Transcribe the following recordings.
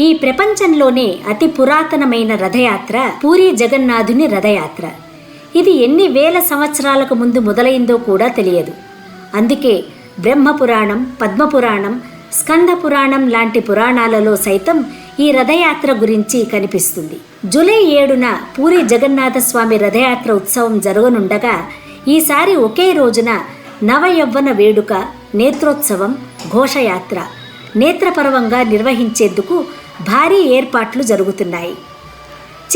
ఈ ప్రపంచంలోనే అతి పురాతనమైన రథయాత్ర పూరి జగన్నాథుని రథయాత్ర. ఇది ఎన్ని వేల సంవత్సరాలకు ముందు మొదలైందో కూడా తెలియదు. అందుకే బ్రహ్మపురాణం పద్మపురాణం స్కంద పురాణం లాంటి పురాణాలలో సైతం ఈ రథయాత్ర గురించి కనిపిస్తుంది. జూలై ఏడున పూరి జగన్నాథస్వామి రథయాత్ర ఉత్సవం జరగనుండగా ఈసారి ఒకే రోజున నవయవ్వన వేడుక నేత్రోత్సవం ఘోషయాత్ర నేత్రపర్వంగా నిర్వహించేందుకు భారీ ఏర్పాట్లు జరుగుతున్నాయి.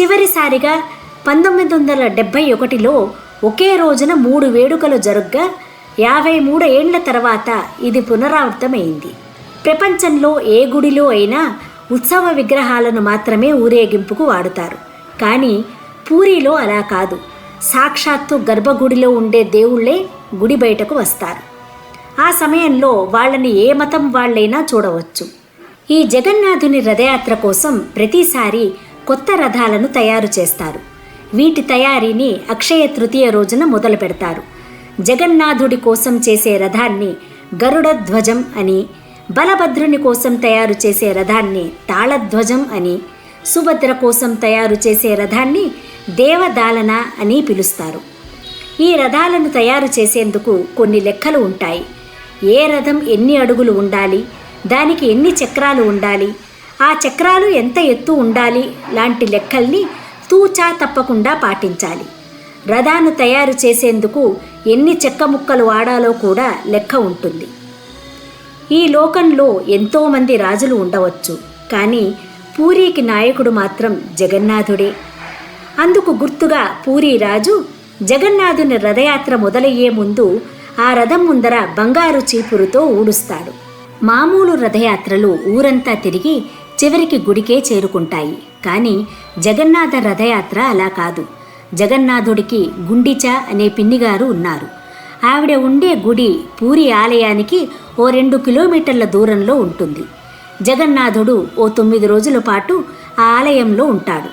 చివరిసారిగా పంతొమ్మిది వందల డెబ్భై ఒకటిలో ఒకే రోజున మూడు వేడుకలు జరుగ్గా యాభై మూడు ఏండ్ల తర్వాత ఇది పునరావృతమైంది. ప్రపంచంలో ఏ గుడిలో అయినా ఉత్సవ విగ్రహాలను మాత్రమే ఊరేగింపుకు వాడుతారు. కానీ పూరిలో అలా కాదు. సాక్షాత్తు గర్భగుడిలో ఉండే దేవుళ్ళే గుడి బయటకు వస్తారు. ఆ సమయంలో వాళ్ళని ఏ మతం వాళ్ళైనా చూడవచ్చు. ఈ జగన్నాథుని రథయాత్ర కోసం ప్రతిసారి కొత్త రథాలను తయారు చేస్తారు. వీటి తయారీని అక్షయ తృతీయ రోజున మొదలు పెడతారు. జగన్నాథుడి కోసం చేసే రథాన్ని గరుడ ధ్వజం అని బలభద్రుని కోసం తయారు చేసే రథాన్ని తాళధ్వజం అని సుభద్ర కోసం తయారు చేసే రథాన్ని దేవదాలన అని పిలుస్తారు. ఈ రథాలను తయారు చేసేందుకు కొన్ని లెక్కలు ఉంటాయి. ఏ రథం ఎన్ని అడుగులు ఉండాలి? దానికి ఎన్ని చక్రాలు ఉండాలి? ఆ చక్రాలు ఎంత ఎత్తు ఉండాలి? లాంటి లెక్కల్ని తూచా తప్పకుండా పాటించాలి. రథాన్ని తయారు చేసేందుకు ఎన్ని చెక్క ముక్కలు వాడాలో కూడా లెక్క ఉంటుంది. ఈ లోకంలో ఎంతోమంది రాజులు ఉండవచ్చు కానీ పూరికి నాయకుడు మాత్రం జగన్నాథుడే. అందుకు గుర్తుగా పూరి రాజు జగన్నాథుని రథయాత్ర మొదలయ్యే ముందు ఆ రథం ముందర బంగారు చీపురుతో ఊడుస్తాడు. మామూలు రథయాత్రలు ఊరంతా తిరిగి చివరికి గుడికే చేరుకుంటాయి. కానీ జగన్నాథ రథయాత్ర అలా కాదు. జగన్నాథుడికి గుండిచ అనే పిన్నిగారు ఉన్నారు. ఆవిడ ఉండే గుడి పూరి ఆలయానికి ఓ రెండు కిలోమీటర్ల దూరంలో ఉంటుంది. జగన్నాథుడు ఓ తొమ్మిది రోజుల పాటు ఆ ఆలయంలో ఉంటాడు.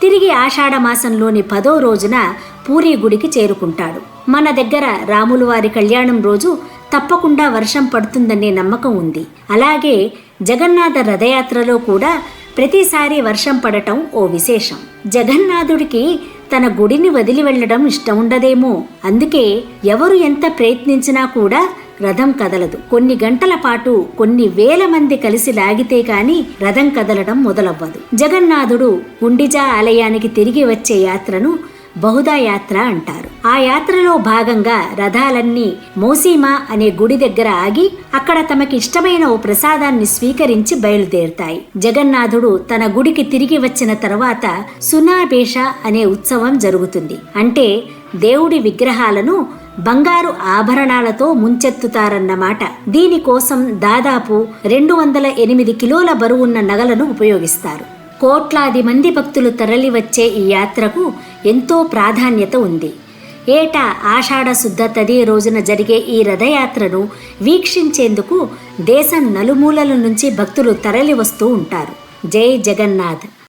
తిరిగి ఆషాఢ మాసంలోని పదో రోజున పూరి గుడికి చేరుకుంటాడు. మన దగ్గర రాములవారి కళ్యాణం రోజు తప్పకుండా వర్షం పడుతుందనే నమ్మకం ఉంది. అలాగే జగన్నాథ రథయాత్రలో కూడా ప్రతిసారి వర్షం పడటం ఓ విశేషం. జగన్నాథుడికి తన గుడిని వదిలి వెళ్ళడం ఇష్టం ఉండదేమో. అందుకే ఎవరు ఎంత ప్రయత్నించినా కూడా రథం కదలదు. కొన్ని గంటల పాటు కొన్ని వేల మంది కలిసి లాగితే కాని రథం కదలడం మొదలవ్వదు. జగన్నాథుడు గుండిజా ఆలయానికి తిరిగి వచ్చే యాత్రను బహుదా యాత్ర అంటారు. ఆ యాత్రలో భాగంగా రథాలన్నీ మోసీమా అనే గుడి దగ్గర ఆగి అక్కడ తమకి ఇష్టమైన ఓ ప్రసాదాన్ని స్వీకరించి బయలుదేరుతాయి. జగన్నాథుడు తన గుడికి తిరిగి వచ్చిన తర్వాత సునాబేష అనే ఉత్సవం జరుగుతుంది. అంటే దేవుడి విగ్రహాలను బంగారు ఆభరణాలతో ముంచెత్తుతారన్నమాట దీనికోసం దాదాపు రెండు వందల ఎనిమిది కిలోల బరువున్న నగలను ఉపయోగిస్తారు. కోట్లాది మంది భక్తులు తరలివచ్చే ఈ యాత్రకు ఎంతో ప్రాధాన్యత ఉంది. ఏటా ఆషాఢ శుద్ధ తది రోజున జరిగే ఈ రథయాత్రను వీక్షించేందుకు దేశం నలుమూలల నుంచి భక్తులు తరలి వస్తూ ఉంటారు. జై జగన్నాథ్.